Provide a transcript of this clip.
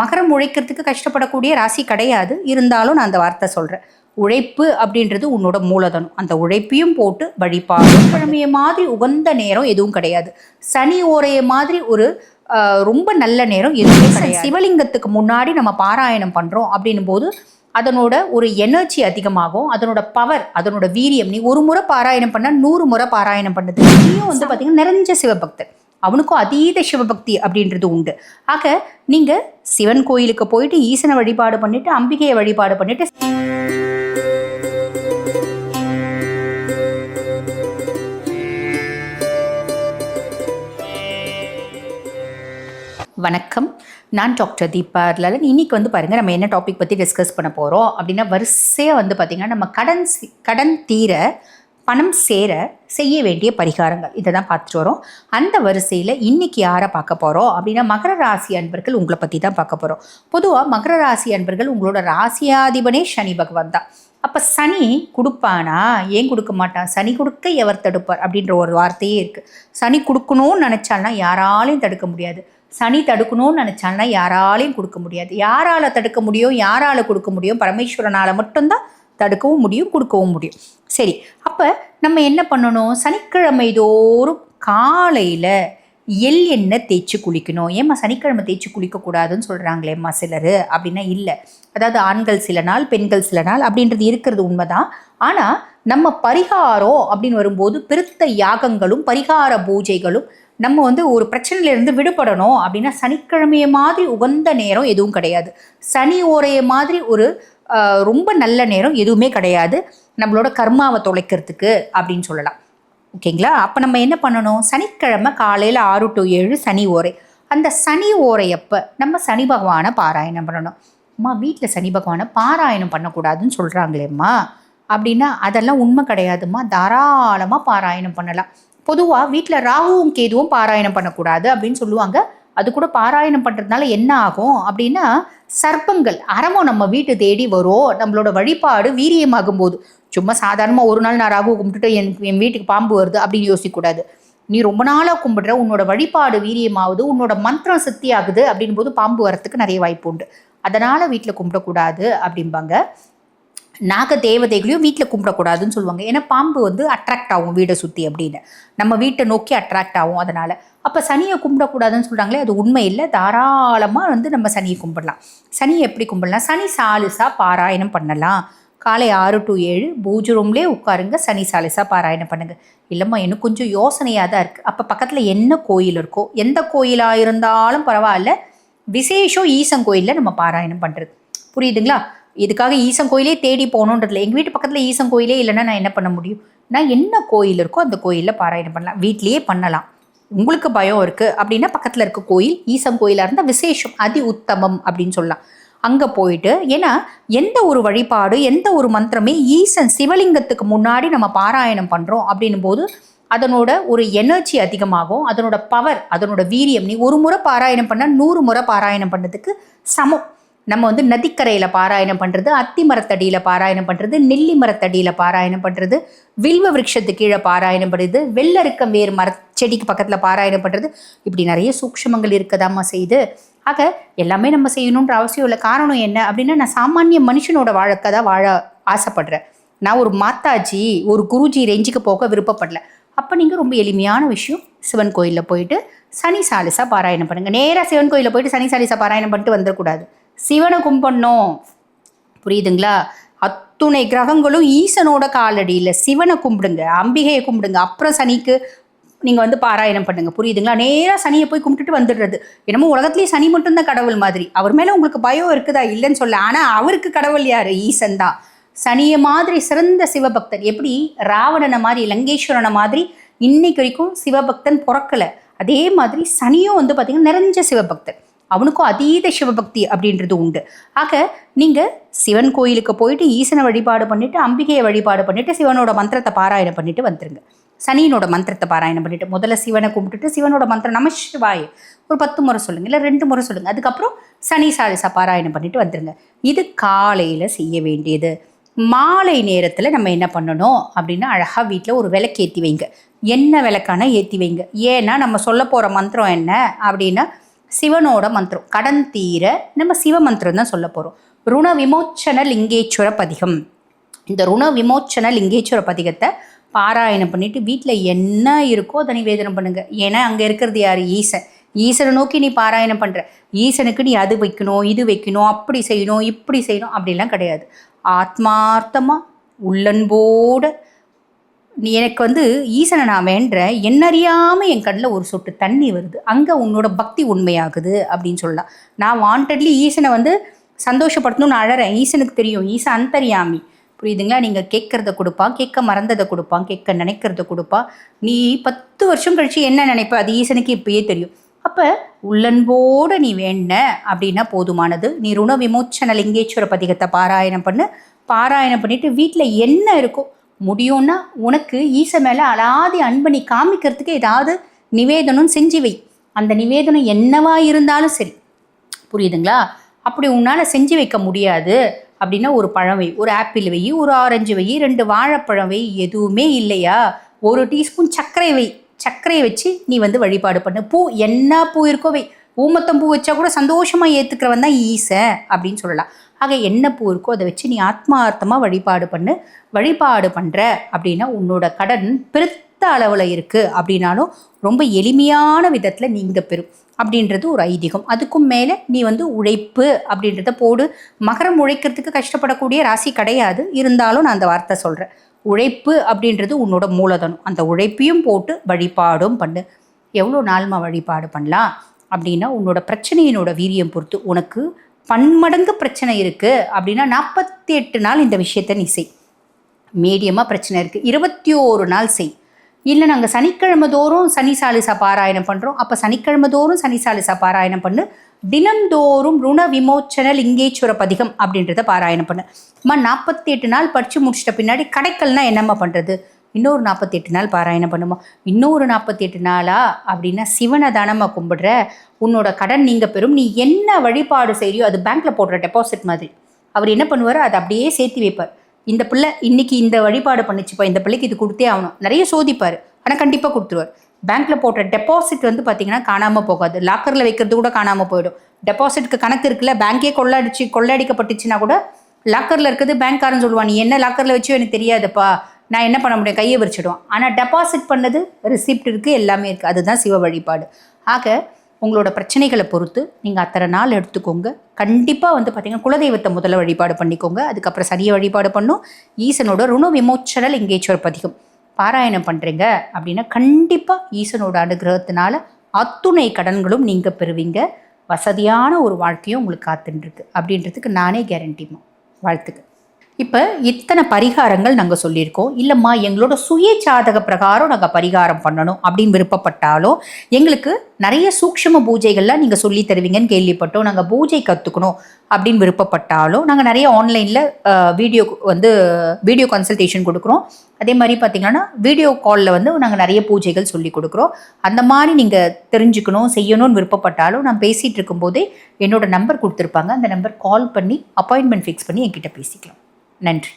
மகரம் உழைக்கிறதுக்கு கஷ்டப்படக்கூடிய ராசி கிடையாது. இருந்தாலும் நான் அந்த வார்த்தை சொல்கிறேன் உழைப்பு அப்படின்றது உன்னோட மூலதனம். அந்த உழைப்பையும் போட்டு வழிபாடு. கிழமைய மாதிரி உகந்த நேரம் எதுவும் கிடையாது. சனி ஓரைய மாதிரி ஒரு ரொம்ப நல்ல நேரம் எதுவுமே கிடையாது. சிவலிங்கத்துக்கு முன்னாடி நம்ம பாராயணம் பண்ணுறோம் அப்படின்னும் போது அதனோட ஒரு எனர்ஜி அதிகமாகும். அதனோட பவர் அதனோட வீரியம். நீ ஒரு முறை பாராயணம் பண்ணா நூறு முறை பாராயணம் பண்ணது. நீயும் வந்து பார்த்தீங்கன்னா நிறைஞ்ச சிவபக்தர் அவனுக்கும் அதீத சிவபக்தி அப்படின்றது உண்டு. ஆக நீங்க சிவன் கோயிலுக்கு போயிட்டு ஈசனை வழிபாடு பண்ணிட்டு அம்பிகையை வழிபாடு பண்ணிட்டு வணக்கம். நான் டாக்டர் தீபா லலன் இன்னைக்கு வந்து பாருங்க நம்ம என்ன டாபிக் பற்றி டிஸ்கஸ் பண்ண போகிறோம் அப்படின்னா வரிசையாக வந்து பார்த்திங்கன்னா நம்ம கடன் கடன் தீர பணம் சேர செய்ய வேண்டிய பரிகாரங்கள். இதை தான் பார்த்துட்டு வரோம். அந்த வரிசையில் இன்னைக்கு யாரை பார்க்க போகிறோம் அப்படின்னா மகர ராசி அன்பர்கள் உங்களை பற்றி தான் பார்க்க போகிறோம் பொதுவாக மகர ராசி அன்பர்கள் உங்களோட ராசியாதிபனே சனி பகவான் தான். அப்போ சனி கொடுப்பானா? ஏன் கொடுக்க மாட்டான்? சனி கொடுக்க எவர் தடுப்பார்? அப்படின்ற ஒரு வார்த்தையே இருக்குது சனி கொடுக்கணும்னு நினச்சால்னா யாராலையும் தடுக்க முடியாது. சனி தடுக்கணும்னு நினச்சால்னா யாராலையும் கொடுக்க முடியாது. யாரால் தடுக்க முடியும் யாரால் கொடுக்க முடியும் பரமேஸ்வரனால் மட்டும்தான் தடுக்கவும் முடியும் கொடுக்கவும் முடியும். சரி அப்போ நம்ம என்ன பண்ணணும்? சனிக்கிழமை தோறும் காலையில் எள் எண்ணெய் தேய்ச்சி குளிக்கணும். ஏம்மா சனிக்கிழமை தேய்ச்சி குளிக்கக்கூடாதுன்னு சொல்கிறாங்களேம்மா சிலர்? அப்படின்னா இல்லை. அதாவது ஆண்கள் சில நாள் பெண்கள் சில நாள் அப்படின்றது இருக்கிறது உண்மைதான். ஆனால் நம்ம பரிகாரம் அப்படின்னு வரும்போது பெருத்த யாகங்களும் பரிகார பூஜைகளும் நம்ம வந்து ஒரு பிரச்சனையிலேருந்து விடுபடணும் அப்படின்னா சனிக்கிழமைய மாதிரி உகந்த நேரம் எதுவும் கிடையாது. சனி ஓரைய மாதிரி ஒரு ரொம்ப நல்ல நேரம் எதுவுமே கிடையாது. நம்மளோட கர்மாவை தொலைக்கிறதுக்கு அப்படின்னு சொல்லலாம். ஓகேங்களா? அப்போ நம்ம என்ன பண்ணணும்? சனிக்கிழமை காலையில் ஆறு டு ஏழு சனி ஓரை. அந்த சனி ஓரையப்போ நம்ம சனி பகவானை பாராயணம் பண்ணணும். அம்மா வீட்டில் சனி பகவானை பாராயணம் பண்ணக்கூடாதுன்னு சொல்கிறாங்களேம்மா அப்படின்னா அதெல்லாம் உண்மை கிடையாதும்மா. தாராளமாக பாராயணம் பண்ணலாம். பொதுவாக வீட்டில் ராகுவும் கேதுவும் பாராயணம் பண்ணக்கூடாது அப்படின்னு சொல்லுவாங்க. அது கூட பாராயணம் பண்ணுறதுனால என்ன ஆகும் அப்படின்னா சர்ப்பங்கள் அறமும் நம்ம வீட்டு தேடி வரும். நம்மளோட வழிபாடு வீரியமாகும் போது சும்மா சாதாரணமாக ஒரு நாள் நான் ராகு கும்பிட்டுட்டு என் என் வீட்டுக்கு பாம்பு வருது அப்படின்னு யோசிக்கக்கூடாது. நீ ரொம்ப நாளாக கும்பிடுற உன்னோட வழிபாடு வீரியமாகுது உன்னோட மந்திரம் சக்தி ஆகுது அப்படின் போது பாம்பு வரத்துக்கு நிறைய வாய்ப்பு உண்டு. அதனால் வீட்டில் கும்பிடக்கூடாது அப்படிம்பாங்க. நாக தேவதைகளையும் வீட்டில் கும்பிடக்கூடாதுன்னு சொல்லுவாங்க. ஏன்னா பாம்பு வந்து அட்ராக்ட் ஆகும் வீடை சுற்றி அப்படின்னு. நம்ம வீட்டை நோக்கி அட்ராக்ட் ஆகும் அதனால். அப்போ சனியை கும்பிடக்கூடாதுன்னு சொல்கிறாங்களே அது உண்மை இல்லை. தாராளமாக வந்து நம்ம சனியை கும்பிடலாம். சனியை எப்படி கும்பிடலாம்? சனி சாலுசாக பாராயணம் பண்ணலாம். காலை ஆறு டு ஏழு பூஜை ரூம்லேயே உட்காருங்க சனி சாலிசா பாராயணம் பண்ணுங்கள் இல்லைம்மா இன்னும் கொஞ்சம் யோசனையாக தான் இருக்குது அப்போ பக்கத்தில் என்ன கோயில் இருக்கோ எந்த கோயிலாக இருந்தாலும் பரவாயில்ல. விசேஷம் ஈசன் கோயிலில் நம்ம பாராயணம் பண்ணுறது புரியுதுங்களா? இதுக்காக ஈசன் கோயிலே தேடி போகணுன்றதுல எங்கள் வீட்டு பக்கத்தில் ஈசன் கோயிலே இல்லைன்னா நான் என்ன பண்ண முடியும்? நான் என்ன கோயில் இருக்கோ அந்த கோயிலில் பாராயணம் பண்ணலாம். வீட்லேயே பண்ணலாம். உங்களுக்கு பயம் இருக்குது அப்படின்னா பக்கத்தில் இருக்க கோயில் ஈசன் கோயிலாக இருந்தால் விசேஷம் அதி உத்தமம் அப்படின்னு சொல்லலாம். அங்கே போயிட்டு ஏன்னா எந்த ஒரு வழிபாடு எந்த ஒரு மந்திரமே ஈசன் சிவலிங்கத்துக்கு முன்னாடி நம்ம பாராயணம் பண்ணுறோம் அப்படின்னும் போது அதனோட ஒரு எனர்ஜி அதிகமாகும் அதனோட பவர் அதனோட வீரியம். நீ ஒரு முறை பாராயணம் பண்ணால் நூறு முறை பாராயணம் பண்ணதுக்கு சமம். நம்ம வந்து நதிக்கரையில் பாராயணம் பண்ணுறது அத்தி மரத்தடியில் பாராயணம் பண்ணுறது நெல்லி மரத்தடியில் பாராயணம் பண்ணுறது வில்வ விருட்சத்து கீழே பாராயணம் பண்ணுறது வெள்ளருக்கம் வேறு மர செடிக்கு பக்கத்தில் பாராயணம் பண்ணுறது இப்படி நிறைய சூக்ஷமங்கள் இருக்கதாம்மா செய்து. ஆக எல்லாமே நம்ம செய்யணுன்ற அவசியம் இல்லை. காரணம் என்ன அப்படின்னா நான் சாமானிய மனுஷனோட வாழ்க்கை தான் வாழ ஆசைப்படுறேன். நான் ஒரு மாதாஜி ஒரு குருஜி ரேஞ்சுக்கு போக விருப்பப்படல. அப்போ நீங்கள் ரொம்ப எளிமையான விஷயம். சிவன் கோயிலில் போயிட்டு சனி சாலிசா பாராயணம் பண்ணுங்கள் நேராக சிவன் கோயிலில் போயிட்டு சனி சாலிசா பாராயணம் பண்ணிட்டு வந்துடக்கூடாது. சிவனை கும்பிடணும். புரியுதுங்களா? அத்துணை கிரகங்களும் ஈசனோட காலடியில் சிவனை கும்பிடுங்க அம்பிகையை கும்பிடுங்க. அப்புறம் சனிக்கு நீங்கள் வந்து பாராயணம் பண்ணுங்க. புரியுதுங்களா? நேராக சனியை போய் கும்பிட்டுட்டு வந்துடுறது. என்னமோ உலகத்துலேயே சனி மட்டும்தான் கடவுள் மாதிரி. அவர் மேலே உங்களுக்கு பயம் இருக்குதா? இல்லைன்னு சொல்ல. ஆனால் அவருக்கு கடவுள் யார்? ஈசன் தான். சனியை மாதிரி சிறந்த சிவபக்தன். எப்படி? ராவணனை மாதிரி லங்கேஸ்வரனை மாதிரி இன்னைக்கு வரைக்கும் சிவபக்தன் பிறக்கலை. அதே மாதிரி சனியும் வந்து பார்த்திங்கன்னா நிறைஞ்ச சிவபக்தன். அவனுக்கும் அதீத சிவபக்தி அப்படின்றது உண்டு. ஆக நீங்கள் சிவன் கோயிலுக்கு போயிட்டு ஈசனை வழிபாடு பண்ணிட்டு அம்பிகையை வழிபாடு பண்ணிட்டு சிவனோட மந்திரத்தை பாராயணம் பண்ணிட்டு வந்துருங்க. சனியினோட மந்திரத்தை பாராயணம் பண்ணிட்டு முதல்ல சிவனை கும்பிட்டுட்டு சிவனோட மந்திரம் நம சிவாய். ஒரு பத்து முறை சொல்லுங்க இல்லை ரெண்டு முறை சொல்லுங்க. அதுக்கப்புறம் சனி சாலிசா பாராயணம் பண்ணிட்டு வந்துருங்க. இது காலையில் செய்ய வேண்டியது. மாலை நேரத்தில் நம்ம என்ன பண்ணணும் அப்படின்னா அழகாக வீட்டில் ஒரு விளக்கு ஏற்றி வைங்க. என்ன விளக்கான ஏற்றி வைங்க. ஏன்னா நம்ம சொல்ல போகிற மந்திரம் என்ன அப்படின்னா சிவனோட மந்திரம். கடன் தீர நம்ம சிவ மந்திரம் தான் சொல்ல போகிறோம் ருண விமோச்சன லிங்கேஸ்வர பதிகம். இந்த ருண விமோச்சன லிங்கேஸ்வர பதிகத்தை பாராயணம் பண்ணிவிட்டு வீட்டில் என்ன இருக்கோ அதை நிவேதனம் பண்ணுங்க. ஏன்னா அங்கே இருக்கிறது யார்? ஈசன். ஈசனை நோக்கி நீ பாராயணம் பண்ணுற ஈசனுக்கு நீ அது வைக்கணும் இது வைக்கணும் அப்படி செய்யணும் இப்படி செய்யணும் அப்படிலாம் கிடையாது. ஆத்மார்த்தமாக உள்ளன்போட நீ எனக்கு வந்து ஈசனை நான் வேண்டேன் என்னறியாமல் என் கண்ணில் ஒரு சொட்டு தண்ணி வருது. அங்கே உன்னோட பக்தி உண்மையாகுது அப்படின்னு சொல்லலாம். நான் வாண்டட்லி ஈசனை வந்து சந்தோஷப்படுத்தணும்னு அழறேன். ஈசனுக்கு தெரியும். ஈசன் அந்தரியாமி. புரியுதுங்களா? நீங்கள் கேட்குறத கொடுப்பான் கேட்க மறந்ததை கொடுப்பான் கேட்க நினைக்கிறத கொடுப்பான் நீ பத்து வருஷம் கழித்து என்ன நினைப்ப? அது ஈசனுக்கு இப்பயே தெரியும். அப்போ உள்ளன்போடு நீ வேண்ட அப்படின்னா போதுமானது. நீ ருண விமோச்சன லிங்கேஸ்வர பதிகத்தை பாராயணம் பண்ணு. பாராயணம் பண்ணிவிட்டு வீட்டில் என்ன இருக்கோ முடியும்னா உனக்கு ஈச மேலே அலாதி அன்பை நீ காமிக்கிறதுக்கு ஏதாவது நிவேதனம் செஞ்சு வை. அந்த நிவேதனம் என்னவா இருந்தாலும் சரி. புரியுதுங்களா? அப்படி உன்னால் செஞ்சு வைக்க முடியாது அப்படின்னா ஒரு பழம் வை. ஒரு ஆப்பிள் வை ஒரு ஆரஞ்சு வை ரெண்டு வாழைப்பழம் வை. எதுவுமே இல்லையா? ஒரு டீஸ்பூன் சர்க்கரை வை. சர்க்கரையை வச்சு நீ வந்து வழிபாடு பண்ணு. பூ என்ன பூ இருக்கோ வை. ஊமத்தம் பூ வச்சா கூட சந்தோஷமாக ஏற்றுக்கிறவன் தான் ஈச அப்படின்னு சொல்லலாம். ஆக என்ன பூ இருக்கோ அதை வச்சு நீ ஆத்மார்த்தமாக வழிபாடு பண்ணு. வழிபாடு பண்ணுற அப்படின்னா உன்னோட கடன் பெருத்த அளவில் இருக்குது அப்படின்னாலும் ரொம்ப எளிமையான விதத்தில் நீங்க பெறும் அப்படின்றது ஒரு ஐதீகம். அதுக்கும் மேலே நீ வந்து உழைப்பு அப்படின்றத போடு. மகரம் உழைக்கிறதுக்கு கஷ்டப்படக்கூடிய ராசி கிடையாது. இருந்தாலும் நான் அந்த வார்த்தை சொல்கிறேன் உழைப்பு அப்படின்றது உன்னோட மூலதனம். அந்த உழைப்பையும் போட்டு வழிபாடும் பண்ணு. எவ்வளோ நாள்மா வழிபாடு பண்ணலாம்? அப்படின்னா உன்னோட பிரச்சனையினோட வீரியம் பொறுத்து உனக்கு பன்மடங்கு பிரச்சனை இருக்குது அப்படின்னா நாற்பத்தி எட்டு நாள் இந்த விஷயத்தை நீ செய். மீடியமாக பிரச்சனை இருக்குது இருபத்தி ஓரு நாள் செய். இல்லை நாங்கள் சனிக்கிழமை தோறும் சனி சாலிசா பாராயணம் பண்ணுறோம் அப்போ சனிக்கிழமை தோறும் சனி சாலிசா பாராயணம் பண்ணு. தினந்தோறும் ருண விமோச்சன லிங்கேஸ்வர பதிகம் அப்படின்றத பாராயணம் பண்ணு. அம்மா நாற்பத்தி எட்டு நாள் படித்து முடிச்சிட்ட பின்னாடி கடைக்கல்னால் என்னம்மா பண்ணுறது இன்னொரு நாற்பத்தெட்டு நாள் பாராயணம் பண்ணுமா? இன்னொரு நாற்பத்தெட்டு நாளா? அப்படின்னா சிவனை தானம்மா கும்பிடுற? உன்னோட கடன் நீங்கள் பெறும். நீ என்ன வழிபாடு செய்கிறியோ அது பேங்க்கில் போடுற டெபாசிட் மாதிரி. அவர் என்ன பண்ணுவார்? அதை அப்படியே சேர்த்து வைப்பார். இந்த பிள்ளை இன்னைக்கு இந்த வழிபாடு பண்ணிச்சுப்பா. இந்த பிள்ளைக்கு இது கொடுத்தே ஆகணும். நிறைய சோதிப்பார். ஆனால் கண்டிப்பாக கொடுத்துருவார். பேங்க்கில் போடுற டெபாசிட் வந்து பார்த்தீங்கன்னா காணாமல் போகாது. லாக்கரில் வைக்கிறது கூட காணாமல் போயிடும். டெபாசிட்க்கு கணக்கு இருக்குல்ல? பேங்க்கே கொள்ளடிச்சு கொள்ளடிக்கப்பட்டுச்சுன்னா கூட லாக்கரில் இருக்கிறது பேங்க்காரன் சொல்லுவான். நீ என்ன லாக்கரில் வச்சோ எனக்கு தெரியாதுப்பா. நான் என்ன பண்ண முடியும்? கையை விரிச்சிடுவோம் ஆனால் டெபாசிட் பண்ணது ரிசிப்ட் இருக்குது எல்லாமே இருக்குது அதுதான் சிவ வழிபாடு. ஆக உங்களோட பிரச்சனைகளை பொறுத்து நீங்கள் அத்தனை நாள் எடுத்துக்கோங்க. கண்டிப்பாக வந்து பார்த்திங்கன்னா குலதெய்வத்தை முதல்ல வழிபாடு பண்ணிக்கோங்க. அதுக்கப்புறம் சரியை வழிபாடு பண்ணும். ஈசனோட ருண விமோச்சன லிங்கேஸ்வர பதிகம். பாராயணம் பண்ணுறீங்க அப்படின்னா கண்டிப்பாக ஈசனோட அனுகிரகத்தினால அத்துணை கடன்களும் நீங்கள் பெறுவீங்க. வசதியான ஒரு வாழ்க்கையும் உங்களுக்கு காத்துட்டுருக்கு அப்படின்றதுக்கு நானே கேரண்டிமா வாழ்த்துக்கு இப்போ இத்தனை பரிகாரங்கள் நாங்கள் சொல்லியிருக்கோம். இல்லைம்மா எங்களோட சுய ஜாதக பிரகாரம் நாங்கள் பரிகாரம் பண்ணணும் அப்படின்னு விருப்பப்பட்டாலோ எங்களுக்கு நிறைய சூக்ஷ்ம பூஜைகள்லாம் நீங்கள் சொல்லி தருவீங்கன்னு கேள்விப்பட்டோம். நாங்கள் பூஜை கற்றுக்கணும் அப்படின்னு விருப்பப்பட்டாலும் நாங்கள் நிறைய ஆன்லைனில் வீடியோ வந்து வீடியோ கன்சல்டேஷன் கொடுக்குறோம். அதே மாதிரி பார்த்தீங்கன்னா வீடியோ காலில் வந்து நாங்கள் நிறைய பூஜைகள் சொல்லி கொடுக்குறோம். அந்த மாதிரி நீங்கள் தெரிஞ்சுக்கணும் செய்யணும்னு விருப்பப்பட்டாலும் நான் பேசிகிட்டு இருக்கும்போதே என்னோடய நம்பர் கொடுத்துருப்பாங்க. அந்த நம்பர் கால் பண்ணி அப்பாயின்மெண்ட் ஃபிக்ஸ் பண்ணி என்கிட்ட பேசிக்கலாம். நன்றி.